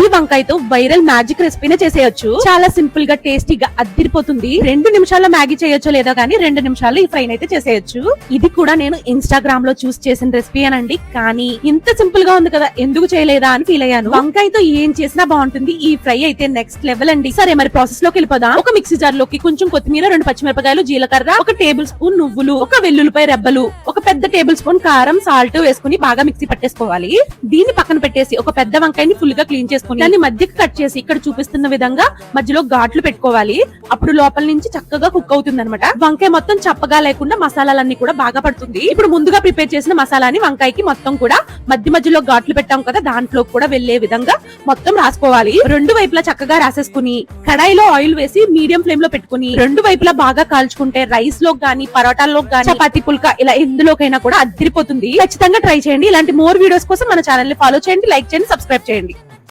ఈ వంకాయతో viral magic రెసిపీనే చేసేయచ్చు. చాలా సింపుల్గా టేస్టీగా అద్దిరిపోతుంది. రెండు నిమిషాల్లో మ్యాగీ చేయొచ్చు లేదో కానీ రెండు నిమిషాల్లో ఈ ఫ్రై అయితే చేసేయొచ్చు. ఇది కూడా నేను ఇన్స్టాగ్రామ్లో చూస్ చేసిన రెసిపీ అనండి. కానీ ఇంత సింపుల్గా ఉంది కదా ఎందుకు చేయలేదా అని ఫీల్ అయ్యాను. వంకాయతో ఏం చేసినా బాగుంటుంది. ఈ ఫ్రై అయితే నెక్స్ట్ లెవెల్ అండి. సరే మరి ప్రాసెస్లోకి వెళ్ళిపోదాం. ఒక మిక్సీ జార్లోకి కొంచెం కొత్తిమీర రెండు పచ్చిమిరపకాయలు జీలకర్ర ఒక టేబుల్ స్పూన్ నువ్వులు ఒక వెల్లుల్లిపాయ రెబ్బలు. పెద్ద టేబుల్ స్పూన్ కారం సాల్ట్ వేసుకుని బాగా మిక్సీ పట్టేసుకోవాలి. దీన్ని పక్కన పెట్టేసి ఒక పెద్ద వంకాయని ఫుల్గా క్లీన్ చేసుకుని దాన్ని మధ్యకి కట్ చేసి ఇక్కడ చూపిస్తున్న విధంగా మధ్యలో ఘాట్లు పెట్టుకోవాలి. అప్పుడు లోపల నుంచి చక్కగా కుక్ అవుతుంది అనమాట వంకాయ మొత్తం చప్పగా లేకుండా మసాలాలన్నీ కూడా బాగా పడుతుంది. ఇప్పుడు ముందుగా ప్రిపేర్ చేసిన మసాలాని వంకాయకి మొత్తం కూడా మధ్య మధ్యలో ఘాట్లు పెట్టాం కదా దాంట్లో కూడా వెళ్ళే విధంగా మొత్తం రాసుకోవాలి. రెండు వైపులా చక్కగా రాసేసుకుని కడాయిలో ఆయిల్ వేసి మీడియం ఫ్లేమ్లో పెట్టుకుని రెండు వైపులా బాగా కాల్చుకుంటే రైస్లో గానీ పరోటాల్లో గానీ చపాతి పుల్కా ఇలా అయినా కూడా అదిరిపోతుంది. ఖచ్చితంగా ట్రై చేయండి. ఇలాంటి మోర్ వీడియోస్ కోసం మన ఛానల్ని ఫాలో చేయండి లైక్ చేయండి సబ్స్క్రైబ్ చేయండి.